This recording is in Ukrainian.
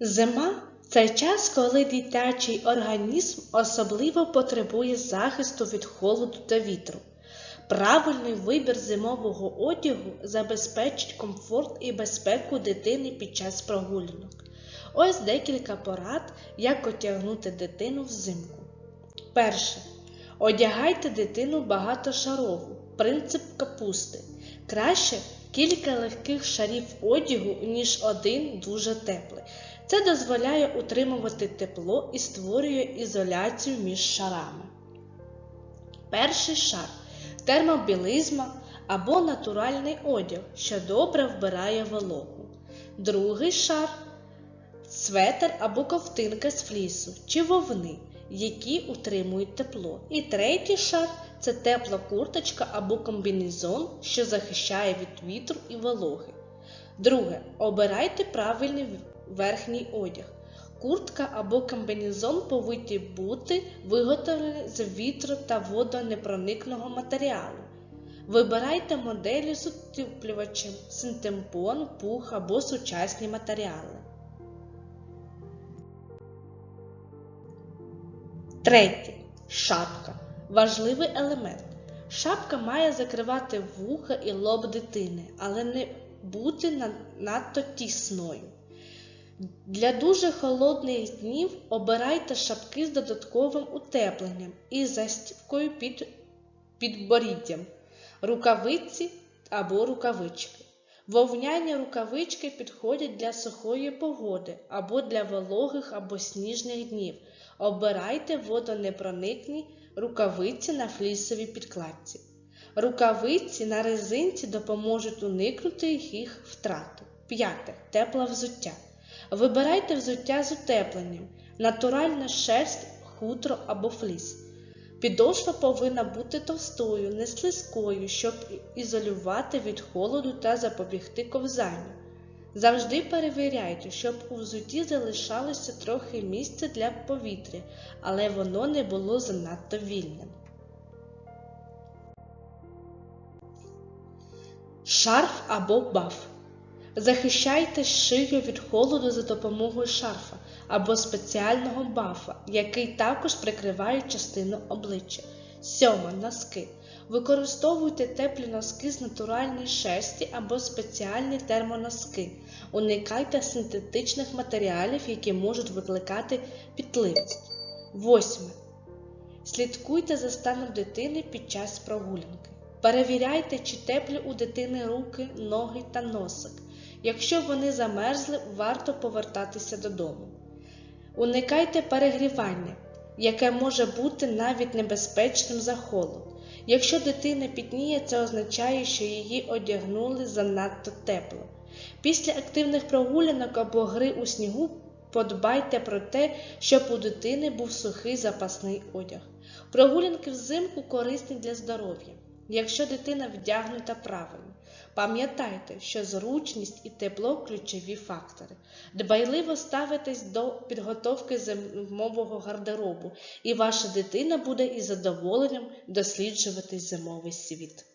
Зима це час, коли дитячий організм особливо потребує захисту від холоду та вітру. Правильний вибір зимового одягу забезпечить комфорт і безпеку дитини під час прогулянок. Ось декілька порад, як одягнути дитину взимку. Перше. Одягайте дитину багатошарову. Принцип капусти. Краще кілька легких шарів одягу, ніж один дуже теплий. Це дозволяє утримувати тепло і створює ізоляцію між шарами. Перший шар термобілизма або натуральний одяг, що добре вбирає вологу. Другий шар светр або ковтинка з флісу чи вовни, які утримують тепло. І третій шар це тепла курточка або комбінезон, що захищає від вітру і вологи. Друге. Обирайте правильний верхній одяг. Куртка або комбінезон повинні бути виготовлені з вітру та водонепроникного матеріалу. Вибирайте моделі з утеплювачем, синтепон, пух або сучасні матеріали. Третє. Шапка. Важливий елемент. Шапка має закривати вуха і лоб дитини, але не бути надто тісною. Для дуже холодних днів обирайте шапки з додатковим утепленням і застібкою під підборіддям, рукавиці або рукавички. Вовняні рукавички підходять для сухої погоди або для вологих або сніжних днів. Обирайте водонепроникні рукавиці на флісовій підкладці. Рукавиці на резинці допоможуть уникнути їх втрату. П'яте. Тепле взуття. Вибирайте взуття з утепленням, натуральна шерсть, хутро або фліс. Підошва повинна бути товстою, не слизькою, щоб ізолювати від холоду та запобігти ковзанню. Завжди перевіряйте, щоб у взутті залишалося трохи місця для повітря, але воно не було занадто вільним. Шарф або баф. Захищайте шию від холоду за допомогою шарфа або спеціального бафа, який також прикриває частину обличчя. Сьома носки. Використовуйте теплі носки з натуральної шерсті або спеціальні термоноски. Уникайте синтетичних матеріалів, які можуть викликати підливність. Восьме. Слідкуйте за станом дитини під час прогулянки. Перевіряйте, чи теплі у дитини руки, ноги та носик. Якщо вони замерзли, варто повертатися додому. Уникайте перегрівання, яке може бути навіть небезпечним за холод. Якщо дитина пітніє, це означає, що її одягнули занадто тепло. Після активних прогулянок або гри у снігу подбайте про те, щоб у дитини був сухий запасний одяг. Прогулянки взимку корисні для здоров'я, якщо дитина вдягнута правильно. Пам'ятайте, що зручність і тепло ключові фактори. Дбайливо ставитесь до підготовки зимового гардеробу, і ваша дитина буде із задоволенням досліджувати зимовий світ.